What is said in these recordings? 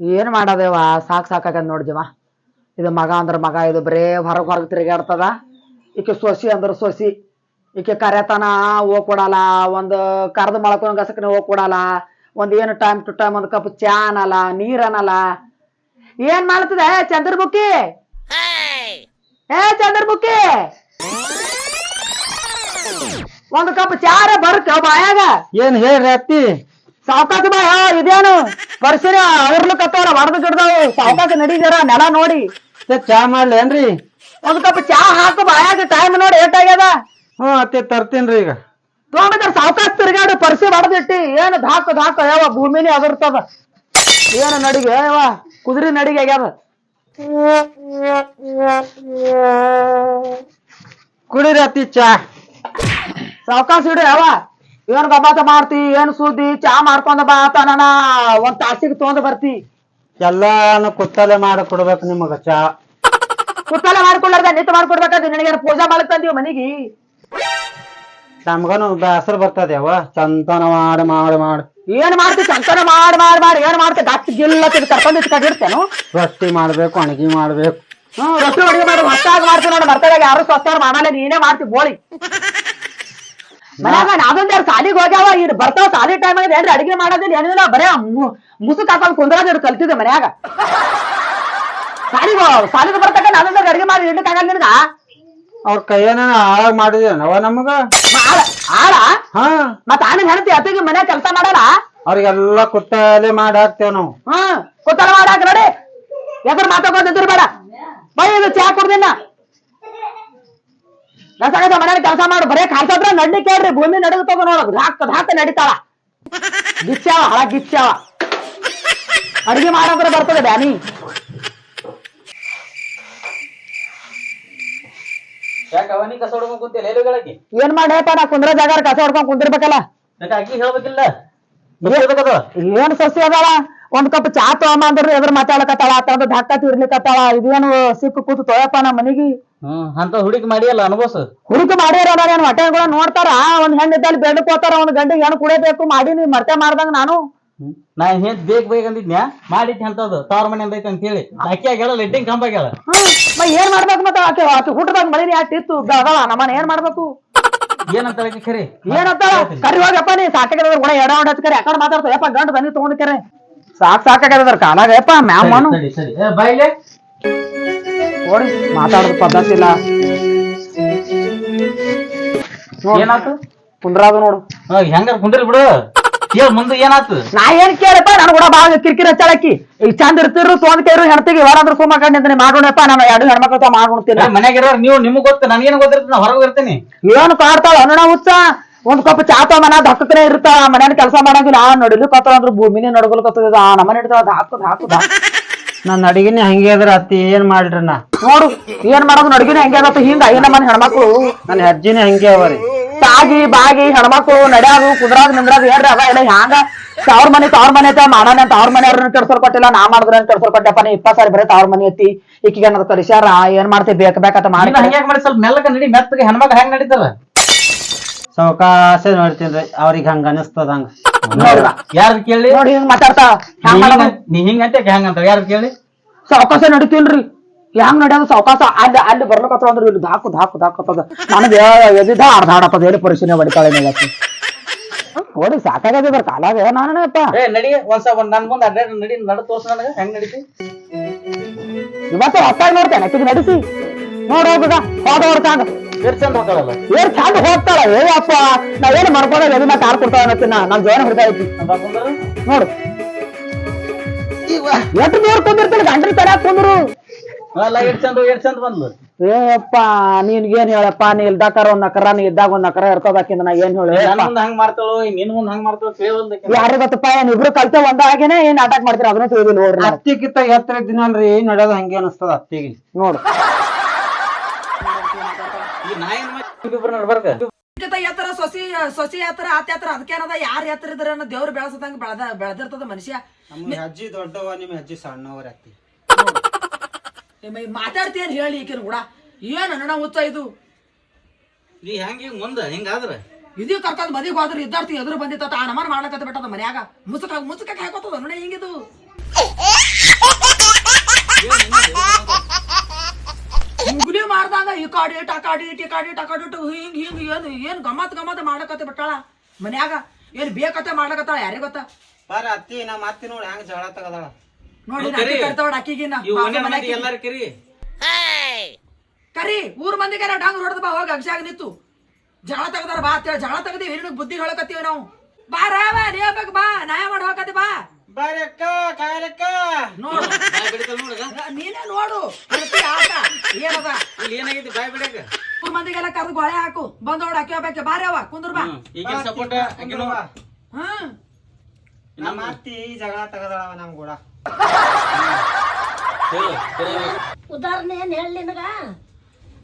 ಏನ್ ಮಾಡೋದೇವ? ಸಾಕ್ ಸಾಕಾಗದ ನೋಡ್ಜವ ಇದು ಮಗ ಅಂದ್ರ ಮಗ, ಇದು ಬರೇ ಹೊರಗ್ ಹೊರಗ್ ತಿರುಗಾಡ್ತದ ಈಕೆ ಸೊಸಿ ಅಂದ್ರ ಸೊಸಿ. ಈಕೆ ಕರೆತನ ಹೋಗ್ ಕೊಡಲ್ಲ, ಒಂದು ಕರ್ದ ಮಳ್ಕೊಂಡು ಗಸಕನೆ ಹೋಗ್ ಕೊಡಲ್ಲ, ಒಂದ್ ಏನು ಟೈಮ್ ಟು ಟೈಮ್ ಒಂದ್ ಕಪ್ ಚಾ ಅನ್ನಲ್ಲ, ನೀರ್ ಅನ್ನಲ್ಲ. ಏನ್ ಮಾಡ್ತದೆ? ಚಂದ್ರಮುಖಿ ಏ ಚಂದ್ರಮುಖಿ ಒಂದ್ ಕಪ್ ಚಾರ ಬರ್ಕ ಬಾಯಾಗ. ಏನ್ ಹೇಳ್ರಿ ಅತ್ತಿ? ಸಾವ್ಕಾಸ ಬಾ ಇದೇನು? ಬರ್ಸಿರ ಅವ್ರಲಕತ್ತವ್ರ ಹೊಡೆದು ಗಿಡ್ದವು ಸಾವ್ಕಾಸ ನಡೀದಾರ ನೆಲ ನೋಡಿ. ಚಾ ಚಾ ಮಾಡ್ಲೇನ್ರಿ ಒಂದ್ ಕಪ್ ಚಾ ಹಾಕು ಬಾಯಾಗ ಟೈಮ್ ನೋಡಿ ಏಟಾಗ್ಯದ ಹ್ಞೂ ಅತ್ತೆ ತರ್ತೀನ್ರಿ ಈಗ. ತೊಗೊಂಡಿದ್ರ ಸಾವ್ಕಾಸ ತಿರ್ಗಾಡು ಪರ್ಸಿ ಹೊಡೆದಿಟ್ಟಿ ಏನು ಧಾಕ ಧಾಕ ಯಾವ ಭೂಮಿನೇ ಅದಿರ್ತದ ಏನು ನಡಿಗೆ ಯಾವ ಕುದುರೆ ನಡಿಗೆ ಆಗ್ಯದ. ಕುಡಿರಿ ಅತ್ತಿ ಚಾ. ಸಾವ್ಕಾಸ ಇಡು ಯಾವ ಏನ್ ಗಮಾತ ಮಾಡ್ತಿ ಏನ್ ಸುದ್ದಿ ಚಾ ಮಾಡ್ಕೊಂಡ ಬಾ ಅಂತ ನಾನ ಒಂದ್ ತಾಸಿಗೆ ತೊಗೊಂಡ್ ಬರ್ತಿ. ಎಲ್ಲಾನು ಕುತ್ತಲೆ ಮಾಡಿ ಕೊಡ್ಬೇಕು ನಿಮಗ ಚಾ. ಕುತ್ತಲೆ ಮಾಡ್ಕೊಳ್ಳಾರ್ದ ನಿಂತು ಮಾಡ್ಕೊಡ್ಬೇಕಾದ್ರೆ ನಿನಗೆ ಪೂಜಾ ಮಾಡಕ್ ತಂದೀವಿ ಮನಿಗೆ? ನಮ್ಗನು ಹೆಸರು ಬರ್ತದೆ ಅವ ಚಂತನ ಮಾಡಿ ಮಾಡಿ ಮಾಡಿ. ಏನ್ ಮಾಡ್ತಿ ಚಂತನ ಮಾಡಿ ಮಾಡಿ ಮಾಡಿ ಏನ್ ಮಾಡ್ತಿ ಗಟ್ಟ ಗಿಲ್ಲ ತಿ ಕರ್ಕೊಂಡ್ ಇಟ್ಕೊಂಡಿರ್ತೇನು? ರೊಟ್ಟಿ ಮಾಡ್ಬೇಕು ಅಣಗಿ ಮಾಡ್ಬೇಕು. ಹ್ಮ್ ರೊಟ್ಟಿ ಅಡಿಗೆ ಮಾಡಿ ಹೊಸ್ತಾಗ ಮಾಡ್ತೀನಿ ನೋಡಿ ಬರ್ತದಾಗ ಯಾರು ಸ್ವಸ್ಥ ಮಾಡಲ್ಲ ನೀನೇ ಮಾಡ್ತಿ ಬೋಳಿ ಮನ್ಯಾಗ ನಾದೊಂದ್ ಯಾರು ಸಾಲಿಗೆ ಹೋಗ್ಯಾವ ಇವ್ರು ಬರ್ತಾವ ಸಾಲಿ ಟೈಮ್ ಆಗಿದೆ ಏನ್ರಿ ಅಡಿಗೆ ಮಾಡೋದಿಲ್ಲ ಏನಿಲ್ಲ ಬರೇ ಮುಸುಕ್ ಹಾಕೊಂಡ್ ಕುಂದ್ರದ ಇವ್ರು ಕಲ್ತಿದ್ದೆ ಮನ್ಯಾಗ. ಸಾಲಿಗೆ ಸಾಲಿಗೆ ಬರ್ತಕ್ಕ ನಾದೊಂದ್ ಅಡಿಗೆ ಮಾಡಿ ಇಡ್ಲಿಕ್ಕೆ ಆಗಲ್ಲ ನಿನಗ? ಅವ್ರ ಕೈಯನ ಹಾಳಾಗ್ ಮಾಡಿದ್ಯಾನವ ನಮಗ? ಹಾಳ ಆಳ ಹಾ. ಮತ್ತ ಆಮೇಲೆ ಹೇಳ್ತಿ ಅತ್ತಿಗೆ ಮನ್ಯಾಗ ಕೆಲಸ ಮಾಡಲ್ಲ? ಅವ್ರಿಗೆಲ್ಲ ಕುತ್ತಲೆ ಮಾಡಿ ಹಾಕ್ತೇವ್ ನಾವು. ಹಾ ಕುತ್ತಲ ಮಾಡಾಕ ನೋಡಿ. ಎದ್ರ ಮಾತಾಡ್ಕೊಂಡು ನಿಂತಿರ್ ಬೇಡ ಬೈ ಇದು ಚಾ ಕುಡ್ದಿನ ನಸಾಗದ ಮನೇಲಿ ಕೆಲಸ ಮಾಡು ಬರೇ ಕಾಲ್ಸದ್ರ ನಡ್ಲಿ ಕೇಳ್ರಿ ಭೂಮಿ ನಡಗತ್ತದ ನೋಡೋದು ಹಾಕ ಹಾಕ ನಡಿತಾಳ. ಗಿಚ್ಚಾವ ಹಳ ಗಿಚ್ಚಾವ. ಅಡಿಗೆ ಮಾಡೋದ್ರ ಬರ್ತದೆ ಬ್ಯಾನಿ. ಯಾಕೆ ಅವನಿ ಕಸ ಹೊಡ್ಕೊಂಡ್ ಕುಂತಿಲ್ಲ ಎಲ್ಲಿಗಳಕ್ಕೆ ಏನ್ ಮಾಡಪ್ಪ ನಾ ಕುಂದ್ರ ಜಾಗ ಕಸ ಹೊಡ್ಕೊಂಡ್ ಕುಂದಿರ್ಬೇಕಲ್ಲ. ಯಾಕೆ ಅಕ್ಕಿ ಹೇಳ್ಬೇಕಿಲ್ಲ? ಏನ್ ಸಸ್ಯ ಅದಾಳ? ಒಂದ್ ಕಪ್ ಚಾ ತಗೊಂಬ ಅಂದ್ರೆ ಎದ್ರ ಮಾತಾಡಕತ್ತಾಳ ತಂದ ಧಾಕ ತೀರ್ಲಿಕತ್ತಾಳ ಇದೇನು ಸಿಕ್ಕು ಕೂತು ತೊಯಪ್ಪ ನಮ್ಮ ಮನಿಗೆ. ಹ್ಮ್ ಅಂತ ಹುಡುಕಿ ಮಾಡಿಯಲ್ಲ ಅನುಭವಸ. ಹುಡುಕ ಮಾಡ್ಯಾರ ಏನ್ ಕೂಡ ನೋಡ್ತಾರ? ಒಂದ್ ಹೆಣ್ಣು ಇದ್ದಲ್ಲಿ ಬೆಣ್ಣು ಕೋತಾರ ಒಂದ್ ಗಂಡಿಗೆ ಹೆಣ್ಣು ಕುಡಿಯಬೇಕು ಮಾಡಿ ನೀ ಮರ್ತೆ ಮಾಡ್ದಂಗ ನಾನು. ನಾ ಏನ್ ಬೇಕ್ ಬೇಕ್ ಅಂದಿದ್ನ್ಯಾ? ಮಾಡಿದ್ ಅಂತದ್ದು ತವ್ರ ಮನೆ ಅಂತ ಅಂತ ಹೇಳಿ ಅಕ್ಕಿ ಆಗ್ಯಾಳ ಲೆಟ್ಟಿಂಗ್ ಕಂಬ ಆಗ್ಯಾಳ. ಮ ಏನ್ ಮಾಡ್ಬೇಕು ಮತ್ತೆ ಆಕೆ ಆಕೆ ಹುಟ್ಟದಾಗ ಮಳಿನಿ ಯಾಕೆ ಇತ್ತು ಅದಳ ನಮ್ಮನ್ನ ಏನ್ ಮಾಡ್ಬೇಕು? ಏನಂತ ಹೇಳಕ್ಕೆ ಖರಿ ಏನಂತ ಕರಿ ಹೋಗಪ್ಪ ನೀ ಸಾಕಾಗದ್ರ ಕೂಡ ಎಡ ಹೊಡ ಕರಿ ಯಾಕಡೆ ಮಾತಾಡ್ತಾವ ಯಪ್ಪ ಗಂಡು ಬನ್ನಿ ತಗೊಂಡ್ ಕರೆ. ಸಾಕ್ ಸಾಕಾಗದ್ರ ಕಾಲಾಗ ಯಪ್ಪ ಮ್ಯಾಮನು ಸರಿ ಸರಿ. ಏ, ಬಾಯ್ಲೆ. ನೋಡಿ ಮಾತಾಡೋದು ಪದ್ಧತಿ ಇಲ್ಲ. ಏನಾಯ್ತು ಏನಾತು? ಕುಂದ್ರಾಗ ನೋಡು. ಹೆಂಗ ಹೆಂಗಾರ ಕುಂದ್ರಿ ಬಿಡು. ಕೇಳ ಮುಂದೆ ಏನಾತು? ನಾ ಏನ್ ಕೇಳಪ್ಪ ನಾನು ಕೂಡ ಬಾಳ ಕಿರಿಕಿರಿ ಹಚ್ಚಾಳಕ್ಕಿ. ಈಗ ಚಂದ ಇರ್ತಿರು ತೊಂದ್ ಕೇರು ಹೆಣ್ತಿಗೆ ಹೊರದ್ರ ಸುಮ್ಮ ಕಂಡಿದ್ದೀನಿ ಮಾಡೋಣಪ್ಪ ನಾನು ಎರಡು ಹೆಣ್ಮಕ್ಳು ಮಾಡ್ಕೊಡ್ತೀನಿ ಮನ್ಯಾಗ ಇರೋರ್ ನೀವು ನಿಮ್ಗೆ ಗೊತ್ತ ನನಗೇನು ಗೊತ್ತಿರ್ತೀನಿ ನಾ ಹೊರಗೆ ಇರ್ತೀನಿ ಏನು ಕಾಡ್ತಾಳ? ಅಣ್ಣ ಹುಚ್ಚ. ಒಂದ್ ಕಪ್ ಚಾತ ಮನ ದಕ್ಕನೇ ಇರ್ತಾಳ. ಮನೇನ ಕೆಲಸ ಮಾಡಂಗಿಲ್ಲ. ಆ ನಡಿಲಿಕತ್ತಾಳ ಅಂದ್ರೆ ಭೂಮಿನೇ ನಡ್ಕೊಲ್ಕತ್ತದ ಆ ನಮ್ಮನೆ ಹಿಡಿತಾಳ ಹಾಕುದ್ ಹಾಕುದ ನನ್ನ ಅಡಿಗೆನೆ ಹಂಗೆ ಅದ್ರ ಅತ್ತಿ ಏನ್ ಮಾಡ್ರಿ ನಾ? ನೋಡು ಏನ್ ಮಾಡೋದು ಅಡಿಗೆನೆ ಹಂಗೆ ಅದತ್ತ ಹಿಂಗ ಏನ ಮನೆ ಹೆಣ್ಮಕ್ಳು. ನನ್ನ ಅಜ್ಜಿನೇ ಹಂಗೆ ಅವರಿ ತಾಗಿ ಬಾಗಿ ಹೆಣ್ಮಕ್ಳು ನಡ್ಯಾದು ಕುದ್ರಾಗ ನಿಂದ್ರಾಗ ಏನ್ರಿ ಅದ? ಇಲ್ಲ ಹ್ಯಾಂಗ? ತವ್ರ ಮನೆ ತವ್ರ ಮನೆ ಐತೆ ಮಾಡೋಣ ಅಂತ ಅವ್ರ ಮನೆಯವ್ರನ್ನ ಕೆಡ್ಸೋರ್ ಕೊಟ್ಟಿಲ್ಲ ನಾ ಮಾಡಿದ್ರೆ ಕೆಡ್ಸೋರ್ ಕೊಟ್ಟಪ್ಪ ನೀ ಇಪ್ಪತ್ ಸಾರಿ ಬರೀ ತವ್ರ ಮನೆ ಐತಿ. ಈಕಿಗೆ ಅನ್ನೋದು ಕಲಿಸ್ಯಾರ? ಏನ್ ಮಾಡ್ತೀವಿ ಬೇಕ ಬೇಕಂತ ಮಾಡಿ. ಹಂಗೆ ಮಾಡಿ ಸ್ವಲ್ಪ ಮೆಲ್ಲಗ ನಡಿ ಮೆತ್ತಗೆ ಹೆಣ್ಮಕ್ಳು ಹೆಂಗ್ ನಡೀತಾರ? ಸಾವಕಾಶ ನೋಡ್ತೀನಿ ಅವ್ರಿಗೆ ಹಂಗ ಅನಿಸ್ತದ ಹಂಗ. ಯಾರು ಕೇಳಿ? ನೋಡಿ ಹಿಂಗ್ ಮಾತಾಡ್ತಾ. ನೀ ಮಾಡೋದು? ನೀ ಹಿಂಗಂತೆ ಹೆಂಗಂತ ಯಾರು ಕೇಳಿ? ಸಾವಕಾಶ ನಡಿತೀನ್ರಿ ಹೆಂಗ್ ನಡ್ಯಾದ ಸಾವಕಾಶ? ಅಲ್ಲಿ ಅಲ್ಲಿ ಬರ್ಲಕತ್ತ ಅಂದ್ರೆ ಇಲ್ಲಿ ದಾಕು ದಾಕು ದಾಕತ್ತದ ನನಗೆ ಎದಿದ ಅರ್ಧ ಆಡತ್ತದ ಹೇಳಿ ಪರಿಶೀಲನೆ ಹೊಡಿತಾಳೆ ನೀವತ್ತು ನೋಡಿ ಸಾಕಾಗದ ಕಾಲಾಗ ನಾನಪ್ಪ ಏ ನಡಿ ಒಂದ್ಸ ಒಂದ್ ನನ್ ಮುಂದೆ ಅಡ್ಡ ನಡಿ ನಡ ತೋರ್ಸ ನನಗ. ಹೆಂಗ್ ನಡೀತಿ? ಇವತ್ತು ಹೊತ್ತಾಗಿ ನೋಡ್ತೇನೆ. ನಡೆಸಿ ನೋಡ್ ಹೋಗುದ ಹೋದ ಹೊಡ್ತಾಂಗ ಎಷ್ಟ್ ಚಂದ ಹೋಗ್ತಾಳಲ್ಲ ಏನ್ ಚಂದ ಹೋಗ್ತಾಳ? ಏ ಅಪ್ಪ ನಾವೇನು ಮಾಡ್ಕೊಂಡ ಎದಿ ನಾ ಕಾರ್ ಕೊಡ್ತಾವ ಅನ್ನತ್ತಿನ ನಾನ್ ಜೋನ್ ಹೊಡ್ತಾ ಐತಿ ನೋಡು. ಎಷ್ಟು ದೂರ ಕುಂದಿರ್ತೀನಿ ಗಂಡ್ರಿ ತರ ಕುಂದ್ರು ಏಪ್ಪ ನೀನ್ ಏನ್ ಹೇಳಪ್ಪ? ನೀ ಇಲ್ದಾಕಾರ ಒಂದ್ ಅಕರ ನೀ ಇದ್ದಾಗ ಒಂದ್ ಅಕರ ಇರ್ತದಾಕಿಂದ ನಾ ಏನ್ ಹೇಳಿ? ಯಾರು ಗೊತ್ತಪ್ಪ? ಏನ್ ಇಬ್ರು ಒಂದ ಹಾಗೇನೆ ಏನ್ ನಾಟಕ ಮಾಡ್ತೀರ? ಅದನ್ನ ತಿಳಿದಿಲ್ಲ ನೋಡ್ರಿ ನಾವು. ಅತ್ತಿಗಿತ್ತ ಎತ್ತರ ಏನ್ ನಡೆಯೋದು ಹಂಗೆ ಅನಿಸ್ತದ ಹತ್ತಿಗೆ ನೋಡು. ಎತ್ತರ ಸೊಸಿ ಸೊಸಿ ಯಾತ್ರ ಆತ ಯಾತ್ರ ಅದಕ್ಕೆ ಏನದ? ಯಾರ ಯಾತ್ರ ಇದ್ರ ದೇವ್ರ ಬೆಳೆಸದಂಗ ಬೆಳೆದ ಬೆಳೆದಿರ್ತದ ಮನುಷ್ಯ. ನಮ್ಮ ಅಜ್ಜಿ ದೊಡ್ಡವ ನಿಮ್ಮ ಅಜ್ಜಿ ಸಣ್ಣವ್ರ ಅತ್ತಿ ಮಾತಾಡ್ತೇನ್ ಹೇಳಿ ಈಕಿನ ಕೂಡ? ಏನ್ ಅಣ್ಣ ಹುಚ್ಚ ಇದು? ನೀ ಹೆಂಗ ಹಿಂಗ ಮುಂದ? ಹಿಂಗಾದ್ರ? ಇದೀ ಕರ್ಕೊಂಡ್ ಮದಿಗೆ ಹೋದ್ರೆ ಇದ್ದಾರ್ತಿ ಎದುರು ಬಂದಿತ್ತ ಆ ನಮನ್ ಮಾಡ್ಲಕತ್ತ ಬಿಟ್ಟದ ಮನ್ಯಾಗ. ಮುಸುಕ ಮುಸುಕ ಹಾಕೋತದ ಅಣ್ಣ ಹಿಂಗಿದು. ಟಿಕಾಡಿ ಟಕಾಡಿ ಟಿಕಾಡಿ ಟಕಾಡಿ ಟು ಹಿಂಗ್ ಹಿಂಗ್ ಏನು ಏನ್ ಗಮ್ಮತ್ ಗಮ್ಮತ್ ಮಾಡಕತ್ತೆ ಬಿಟ್ಟಾಳ? ಮನ್ಯಾಗ ಏನ್ ಬೇಕತ್ತೆ ಮಾಡಕತ್ತಾಳ ಯಾರಿಗೆ ಗೊತ್ತಾ? ಬಾರ ಅತ್ತಿ ನಮ್ಮ ಅತ್ತಿ ನೋಡಿ ಹೆಂಗ್ ಜಗಳ ತಗದಾಳ. ನೋಡಿ ಅಕ್ಕಿ ಕರಿ. ಕರ್ತಾವಳ ಅಕ್ಕಿಗಿನ ಎಲ್ಲಾರು ಕರಿ. ಕರಿ ಊರ್ ಮಂದಿಗೆ ಡಾಂಗ್ ಹೊಡೆದ ಬಾ ಹೋಗಿ ಅಗ್ಸಾಗ ನಿಂತು. ಜಗಳ ತಗದಾರ ಬಾ ಅಂತೇಳಿ ಜಗಳ ತಗದಿ ಹಿರಿನ ಬುದ್ಧಿ ಹೇಳಕತ್ತೀವಿ ನಾವು. ಬಾ ರಾವ ನೀ ಬಾ ನಾಯ ಮಾಡಿ ಹೋಗತಿ ಬಾ. ಬಾರಿ ಅಕ್ಕ ಕಾಯಲಕ್ಕ ನೋಡು ಬಾಯ್ ನೀನೇ ನೋಡು. ಹೇಳ್ತಿ ಆಟ. ಏನದ? ಇಲ್ಲಿ ಏನಾಗೈತಿ ಬಾಯ್ ಬಿಡಕ? ಊರ್ ಮಂದಿಗೆಲ್ಲ ಕರ್ದು ಗೊಳೆ ಹಾಕು. ಬಂದೋಡ ಅಕ್ಕಿ ಹೋಗ್ಬೇಕು ಬಾರಿ ಅವ. ಕುಂದ್ರ ಬಾ. ಈಗ ಸಪೋರ್ಟ್ ಆಕಿನು ಹಾ ನಮ್ಮ ಅತ್ತಿ ಜಗಳ ತಗದಳವ ನಮ್ ಕೂಡ. ಉದಾಹರಣೆ ಏನ್ ಹೇಳಿ ನಿನಗ?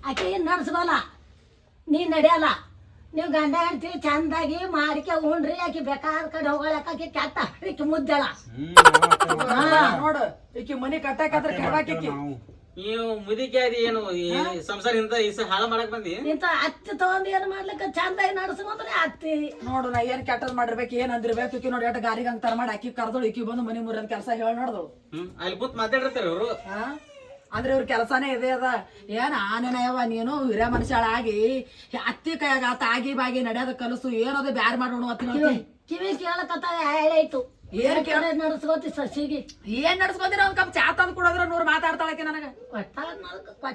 ಆಕೆ ನಡ್ಸಬಲ್ಲ ನೀ ನಡೆಯಲ್ಲ ನೀವು ಗಂಡ ಹೆಂಡತಿ ಚಂದಾಗಿ ಮಾರಿಕೆ ಉಂಡ್ರಿ ಆಕಿ ಬೇಕಾದ ಕಡೆ ಹೋಗಳಕ್ಕ ಆಕಿ ಕೆಟ್ಟ ಈಕಿ ಮುದ್ದಳ. ನೋಡು ಈಕಿ ಮನಿ ಕಟ್ಟಾಕತ್ರ ಕೆಡಾಕಿ ನೀವು. ಮುದಿಕೆ ಅದು ಏನು ಈ ಸಂಸಾರ ಇಂತ ಇಸ ಹಾಳ ಮಾಡಕ್ ಬಂದಿ? ಇಂತ ಅತ್ತಿ ತಗೊಂಡು ಏನು ಚಂದ ಚಂದಾಗಿ ನಡ್ಸ್ಕೊಂಡ್ರೆ ಅತ್ತಿ. ನೋಡು ನಾ ಏನ್ ಕೆಟ್ಟದ್ ಮಾಡಿರ್ಬೇಕು ಏನ್ ಅಂದಿರ್ಬೇಕು ಈಕಿ ನೋಡಿ ಎಟ್ ಗಾರಿಗೆ ಹಂಗ್ ತರ ಮಾಡಿ ಅಕ್ಕಿ ಕರ್ದಳು ಈಕಿ ಬಂದು ಮನಿ ಮುರಿದ ಕೆಲಸ ಹೇಳಿ ನೋಡ್ದಳು. ಅಲ್ಲಿ ಕೂತ್ ಮಾತಾಡಿರ್ತಾರೆ ಅವರು? ಅಂದ್ರೆ ಇವ್ರ ಕೆಲಸನೇ ಇದೆ ಅದ. ಏನ್ ಆನೆನಯವ ನೀನು ಹಿರ ಮನುಷ್ಯಳಾಗಿ ಅತ್ತಿ ಕೈಯಾಗ ಆತ ಆಗಿ ಬಾಗಿ ನಡೆಯೋದ ಕಲಸು ಏನದು ಬ್ಯಾರ್ ಮಾಡೋಣ ಅಂತ ಹೇಳ್ತಿ. ಕಿವಿ ಕೇಳಕತ್ತ ಹೇಳಾಯ್ತು ಏನ್ ಕೇಳ ನಡ್ಸ್ಕೋತಿ ಸಸಿಗಿ? ಏನ್ ನಡ್ಸ್ಕೊಂದಿರ ಒಂದ್ ಕಪ್ ಚಾ ತಂದ್ ಕೊಡೋದ್ರ ನೂರ್ ಮಾತಾಡ್ತಾಳಕ್ಕೆ ನನಗ. ಕೊಟ್ಟಾಳ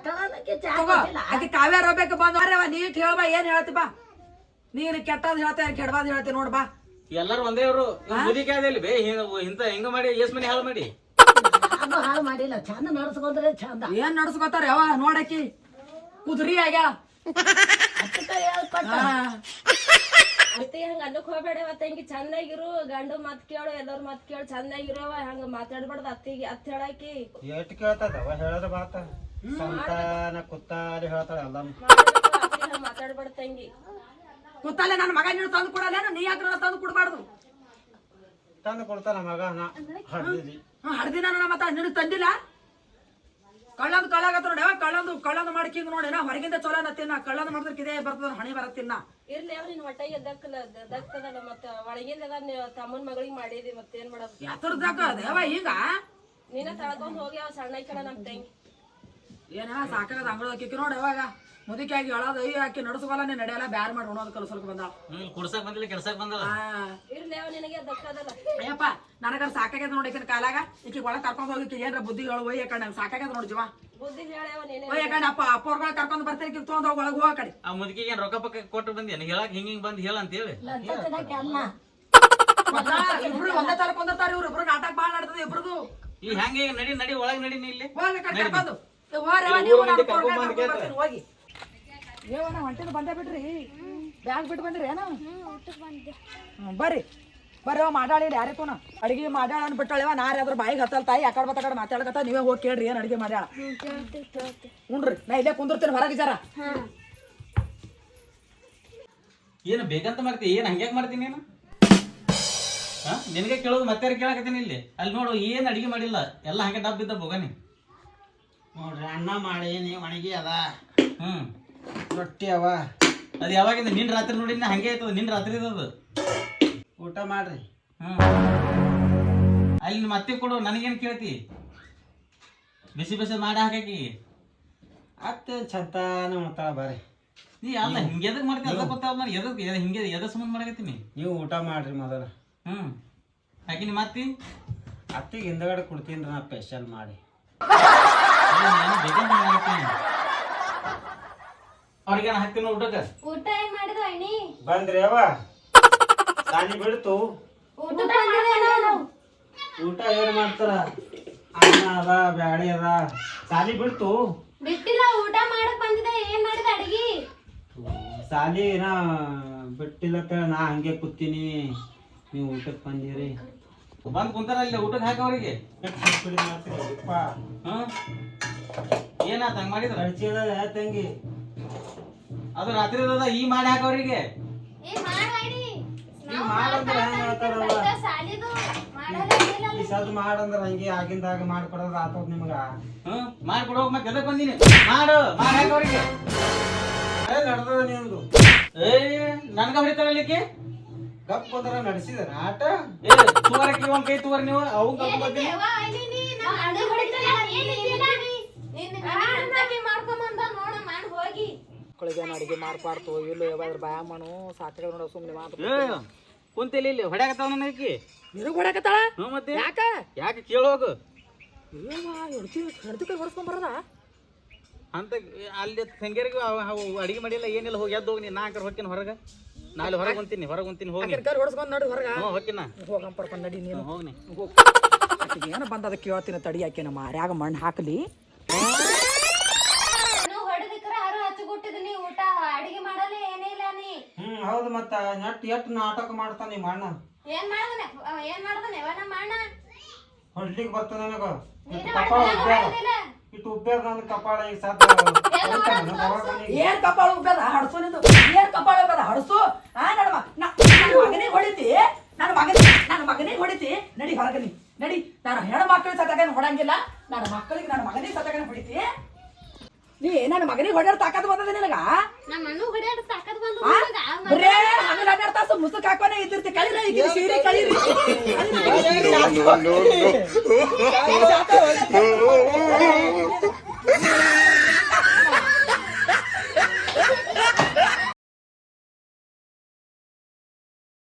ಕಾವ್ಯಾರ ಬೇಕು ತಗೋ ಕೊಟ್ಟಿಲ್ಲ. ಆಕಿ ಕಾವ್ಯ ರೋಬೇಕು ಬಂದ್ ಅವ ನೀಟ್ ಹೇಳ್ಬಾ ಏನ್ ಹೇಳ್ತಿ ಬಾ. ನೀನ್ ಕೆಟ್ಟದ್ ಹೇಳ್ತಾ ಕೆಡವಾದ್ ಹೇಳ್ತಿ ನೋಡ್ ಬಾ. ಎಲ್ಲಾರು ಒಂದೇ ಇವ್ರು. ಮುದಿ ಅದಲ್ಲಿ ಬೇ ಹಿಂಗ ಇಂತ ಹಿಂಗ ಮಾಡಿ ಎಸ್ ಮನಿ ಹಾಳು ಮಾಡಿ. ಅದು ಹಾಳು ಮಾಡಿಲ್ಲ. ಚಂದ ನಡ್ಸ್ಕೊಂಡ್ರೆ ಚಂದ ಏನ್ ನಡ್ಸ್ಕೊತಾರ ಯಾವ ನೋಡಕಿ ಕುದುರಿ ಆಗ್ಯಾ ಅತ್ತಿ ಹಂಗ ಅನ್ನಕ್ ಹೋಗ್ಬೇಡವ ತಂಗಿ ಚಂದಾಗಿರು ಗಂಡು ಮತ್ ಕೇಳು ಎಲ್ಲರ ಮತ್ ಕೇಳು ಚಂದಾಗಿರವ ಹಂಗ ಮಾತಾಡ್ಬಾರ್ದು ಅತ್ತಿಗೆ ಅತ್ತ ಹೇಳಾಕಿ ಎಷ್ಟ್ ಕೇಳ್ತದವ ಹೇಳಿದ್ರ ಬಾತ ಸಂತಾನ ಕುತ್ತಾಲಿ ಹೇಳ್ತಾಳ ಎಲ್ಲ ಮಾತಾಡ್ಬಾರ್ದು ತಂಗಿ. ಕುತ್ತಾಲೆ ನನ್ನ ಮಗ ನೀನು ತಂದು ಕೊಡಲ್ಲ ನೀ ಯಾಕೆ ತಂದು ಕೊಡಬಾರ್ದು? ತಂದು ಕೊಡ್ತಾನ ಮಗ ನಾ ಹಡ್ದಿದಿ ಹಡ್ದಿನ ಮತ್ತ ನಿನ್ನ ತಂದಿಲ್ಲ? ಕಳ್ಳಂದು ಕಳ್ಳಾಗತ್ತ ನೋಡಿ ಕಳ್ಳಂದು ಕಳ್ಳಂದು ಮಾಡ್ಕಿಂಗ್ ನೋಡಿ ನಾ ಹೊರಗಿಂದ ಚಲೋ ತಿನ್ನ ಕಳ್ಳಂದು ಮಾಡಿದ್ರೆ ಕಿದೇ ಬರ್ತದ ಹಣಿ ಬರತ್ತಿನ್ನ ಇರ್ಲಿ ಅವ್ರ ನಿನ್ ಹೊಟ್ಟೆಗೆ ದಕ್ಕಲ ದಕ್ಕದಲ್ಲ ಮತ್ತ ಒಳಗಿಂದ ತಮ್ಮನ ಮಗಳಿಗೆ ಮಾಡಿದಿ ಮತ್ತೇನ್ ಮಾಡೋದು? ಎತ್ತರದಾಗ ದೇವ ಈಗ? ನೀನ ತಳ್ಕೊಂಡ್ ಹೋಗಿ ಅವ್ ಸಣ್ಣ ಕಣ ನಮ್ ತಂಗಿ. ಏನ ಸಾಕಾಗದ ಅಂಗಳ ನೋಡಿ ಯಾವಾಗ. ಮುದುಕಿ ಆಗಿ ಹೇಳೋದು ಅಯ್ಯ ಆಕಿ ನಡ್ಸ್ಕೊಲ್ಲ ನೀನ್ ನಡೆಯಲ್ಲ ಬ್ಯಾರ್ ಮಾಡಿ ಉಣೋದು ಕಲ್ಸಲ್ಕ ಬಂದ ಹ್ಮ್ ಕುಡ್ಸಕ್ ಬಂದಿಲ್ಲ ಕೆಲ್ಸಕ್ ಬಂದಲ್ಲ ಅಯ್ಯಪ್ಪ ನನಗ ಸಾಕಾಗ್ಯದ ನೋಡಿ ಈಕಿನ ಕಾಲಾಗ. ಈಕಿ ಒಳಗ್ ಕರ್ಕೊಂಡ್ ಹೋಗಿ ಏನ್ರ ಬುದ್ಧಿ ಹೇಳು ಒಯ್ಯ ಕಣ್ಣ ಸಾಕಾಗ್ಯದ ನೋಡಿ ಜೀವ. ಒಯ್ಯ ಅಪ್ಪ ಅಪ್ಪರ್ಗಳು ಕರ್ಕೊಂಡ್ ಬರ್ತಾರೆ ಈಕಿ ತೊಗೊಂಡ್ ಹೋಗಿ ಒಳಗ್ ಹೋಗ ಕಡೆ. ಆ ಮುದುಕಿಗೆ ಏನ್ ರೊಕ್ಕ ಪಕ್ಕ ಕೊಟ್ಟು ಬಂದಿ? ಹೇಳಕ್ ಹಿಂಗ್ ಹಿಂಗ್ ಬಂದು ಹೇಳ ಅಂತ ಹೇಳಿ ಇಬ್ರು ಒಂದೇ ತರ ಕೊಂದಿರ್ತಾರ ಇವ್ರು ಇಬ್ರು ನಾಟಕ ಭಾಳ ನಡ್ತದ ಇಬ್ರದು. ಈ ಹೆಂಗೆ ನಡಿ ನಡಿ ಒಳಗ್ ನಡಿ ನೀ ಇಲ್ಲಿ. ಹೋಗಿ. ಏವನ ಹೊಂಟಿನ ಬಂದೆ ಬಿಡ್ರಿ. ಬ್ಯಾಗ್ ಬಿಟ್ಟು ಬಂದ್ರಿ ಏನ? ಬರ್ರಿ. ಬರ್ರಿ ಅವ ಯಾರೇ ಕೋನ ಅಡಿಗೆ ಮಾಡಾಳ ಅನ್ಬಿಟ್ಟಾಳಿವ ನಾರ ಅದ್ರ ಬಾಯಿಗೆ ಹತ್ತಲ್ ತಾಯಿ ಆ ಕಡೆ ಮಾತಾಡಕತ್ತ ನೀವೇ ಹೋಗಿ ಕೇಳ್ರಿ ಏನ್ ಅಡಿಗೆ ಮಾಡ್ಯಾಳ. ಉಣ್ರಿ ನಾ ಇಲ್ಲೇ ಕುಂದಿರ್ತೀನಿ ಹೊರಗೆ ಜರ. ಏನು ಬೇಕಂತ ಮಾಡ್ತಿ ಏನು ಹಂಗ್ಯಾಕ್ ಮಾಡ್ತೀನಿ ನೀನು? ಹಾಂ ನಿನಗೆ ಕೇಳೋದು ಮತ್ತೆ ಕೇಳಕತ್ತೀನಿ ಇಲ್ಲಿ? ಅಲ್ಲಿ ನೋಡು ಏನು ಅಡಿಗೆ ಮಾಡಿಲ್ಲ ಎಲ್ಲ ಹಂಗೆ ಡಬ್ಬಿದ್ದ ಬೋಗನಿ ನೋಡ್ರಿ ಅನ್ನ ನೀವು ಒಣಗಿ ಅದ. ಹ್ಮ್. ರೊಟ್ಟಿ ಅವ. ಅದು ಯಾವಾಗಿಂದ ನಿನ್ ರಾತ್ರಿ ನೋಡಿ ಹಂಗೆ ಆಯ್ತದ ನಿನ್ ರಾತ್ರಿ ಅದು. ಊಟ ಮಾಡ್ರಿ. ಹ್ಮ್. ಅಲ್ಲಿ ಮತ್ತೆ ಕೊಡು ನನಗೇನ್ ಕೇಳ್ತಿ? ಬಿಸಿ ಬಿಸಿ ಮಾಡಿ ಹಾಕಿ ಅತ್ತೆ ಚಂತಾನ ಉಣ್ತಾಳ ಬಾರಿ. ನೀ ಅಲ್ಲ ಹಿಂಗೆ ಎದಕ್ ಮಾಡ್ತಿ? ಅದ ಗೊತ್ತಾಗ ನಾನು ಎದಕ್ ಎದ- ಹಿಂಗೆ ಎದ ಸಂಬಂಧ ಮಾಡಕತ್ತೀನಿ ನೀವು ಊಟ ಮಾಡ್ರಿ ಮೊದಲ. ಹ್ಮ್. ಹಾಕಿ ನಿಮ್ಮ ಅತ್ತಿ? ಅತ್ತಿಗೆ ಹಿಂದಗಡೆ ಕೊಡ್ತೀನಿ ನಾ ಸ್ಪೆಷಲ್ ಮಾಡಿ. ನಾನು ಬೇಕಂತ ಅವ್ರಿಗೆ ನಾನು ಹಾಕ್ತೀನಿ ಊಟಕ್ಕೆ? ಊಟ ಏನ್ ಮಾಡಿದ ಅಣ್ಣಿ? ಬಂದ್ರಿ ಅವ. ಸಾಲಿ ಬಿಡ್ತು. ಊಟ ಊಟ ಏನ್ ಮಾಡ್ತಾರ? ಅಣ್ಣ ಅದ ಬ್ಯಾಳಿ ಅದ. ಸಾಲಿ ಬಿಡ್ತು. ಬಿಟ್ಟಿಲ್ಲ ಊಟ ಮಾಡಕ್ ಬಂದಿದೆ ಏನ್ ಮಾಡಿದ ಅಡಿಗೆ? ಸಾಲಿ ನಾ ಬಿಟ್ಟಿಲ್ಲ ಅಂತೇಳಿ ನಾ ಹಂಗೆ ಕೂತೀನಿ. ನೀವು ಊಟಕ್ಕೆ ಬಂದಿರಿ. ಬಂದ್ ಕುಂತಾರ ಇಲ್ಲ ಊಟಕ್ಕೆ ಹಾಕ ಅವ್ರಿಗೆ? ಹ್ಮ್ ಏನಾತ ಹಂಗ ಮಾಡಿದ್ರ? ಖರ್ಚಿ ಅದ ತಂಗಿ. ಅದು ರಾತ್ರಿ ಅದ ಈ ಮಾಡಿ ಹಾಕ ಅವರಿಗೆ ಏ ನೀವು? ಸಾಲಿದು ಈ ಸದ್ ಮಾಡಂದ್ರ ಹಂಗೆ ಆಗಿಂದಾಗ ಮಾಡ್ಕೊಡೋದು ಆತದ ನಿಮ್ಗ. ಹ್ಮ್ ಮಾಡಿ ಕೊಡೋಗ ಮತ್ತೆ ಎದಕ್ ಬಂದಿನಿ? ಮಾಡು ಮಾಡಿ ಹಾಕ ಅವ್ರಿಗೆ ಏ ನಡ್ದದ ನಿಮ್ದು ಏ ನನ್ಗ ಹೊಡಿತಾರಲ್ಲಿಕ್ಕೆ ಗಪ್ ಬಂದ್ರ ನಡೆಸಿದ ಆಟ? ಏ ತುವರಕ್ಕೆ ಒಂದ್ ಕೈ ತುವರ್ ನೀವು? ಅವು ಬರ್ತೀನಿ ಮಾಡ್ಕೊಂಬಂದ ನೋಡ ಮಾಡಿ ಹೋಗಿ. ಮಕ್ಕಳಿಗೆ ಅಡಿಗೆ ಮಾಡ್ಬಾರ್ದು. ಇಲ್ಲೂ ಯಾವ್ದಾದ್ರು ಭಯ ಮಾಡು ಸಾಕಾಗ ನೋಡೋ ಸುಮ್ಮನೆ ಮಾತು ಕುಂತಿಲ್ಲ ಇಲ್ಲಿ ಹೊಡ್ಯಾಕತ್ತಾವ ನನಗೆ ನಿನಗೆ ಹೊಡ್ಯಾಕತ್ತಾಳ? ಹ್ಞೂ ಮತ್ತೆ? ಯಾಕ? ಯಾಕೆ ಕೇಳೋಗು ಹೆಡ್ತಿ ಕೈ ಹೊಡ್ಸ್ಕೊಂಡ್ ಬರದ? ಅಂತ ಅಲ್ಲಿ ತಂಗಿಯರಿಗೆ ಅಡಿಗೆ ಮಾಡಿಲ್ಲ ಏನಿಲ್ಲ ಹೋಗಿ ಎದ್ದು ಹೋಗಿ ನಾ ಆಕಡೆ ಹೋಗ್ತೀನಿ ಹೊರಗೆ. ನಾ ಅಲ್ಲಿ ಹೊರಗೆ ಹೊಂತೀನಿ ಹೊರಗೆ ಹೊಂತೀನಿ ಹೋಗಿ ಕೈ ಹೊಡ್ಸ್ಕೊಂಡು ನಡಿ ಹೊರಗೆ. ಹ್ಞೂ ಹೋಗಂ ನಡಿ ನೀನು. ಹೋಗ್ನಿ ಏನು ಬಂದ ಅದಕ್ಕೆ ಕೇಳ್ತೀನಿ ತಡಿ ಹಾಕಿನ ನಮ್ಮ ಮಾರ್ಯಾಗ ಮಣ್ಣು ಹಾಕಲಿ. ಮತ್ತ ನೆಟ್ ಎಟ್ ನಾಟಕ ಮಾಡ್ತಾನ ನಿಮ್ಮ ಅಣ್ಣ. ಏನ್ ಮಾಡ್ದನೆ? ಏನ್ ಮಾಡ್ದನೆ? ಅವನ ಮಾಡ ಹೊಡ್ಲಿಕ್ ಬರ್ತದ ನನಗ. ನೀನು ಕಪಾಳ ಇಟ್ಟು ಉಬ್ಬ್ಯಾದ. ನನ್ನ ಕಪಾಳ ಈಗ ಸಾಧ್ಯ. ಏನ್ ಕಪಾಳ ಉಬ್ಬದ ಹಡಸು. ನಿಂದು. ಏನ್ ಕಪಾಳ ಉಬ್ಬದ ಹಡಸು. ಆ ನಡಮ ನಾನು ಮಗನೇ ನನ್ನ ಮಗನಿಗೆ ಹೊಡಿತಿ. ನನ್ನ ಮಗನಿಗೆ ನನ್ನ ಮಗನಿಗೆ ಹೊಡಿತಿ. ನಡಿ ಹೊರಗೆ ನೀ. ನಡಿ. ನಾನು ಹೆಣ್ಣು ಮಕ್ಕಳಿಗೆ ಸತ್ತಾಗ ಹೊಡಂಗಿಲ್ಲ. ನನ್ನ ಮಕ್ಕಳಿಗೆ ನನ್ನ ಮಗನಿಗೆ ಸತ್ತಾಗ ಹೊಡಿತಿ. ನೀ ನನ್ನ ಮಗನಿಗೆ ಹೊಡ್ಯಾಡ ತಾಕತ್ ಬಂದದ ನಿನಗ ನಮ್ಮ ಬರೇ ಹಗಲ ಹನ್ನೆರಡು ತಾಸು ಮುಸುಕ್ ಹಾಕೋನೆ ಇದ್ದಿರ್ತಿ ಕಳಿರ ಈಗ ಸೀರೆ ಕಳಿರಿ ಅಲ್ಲಿ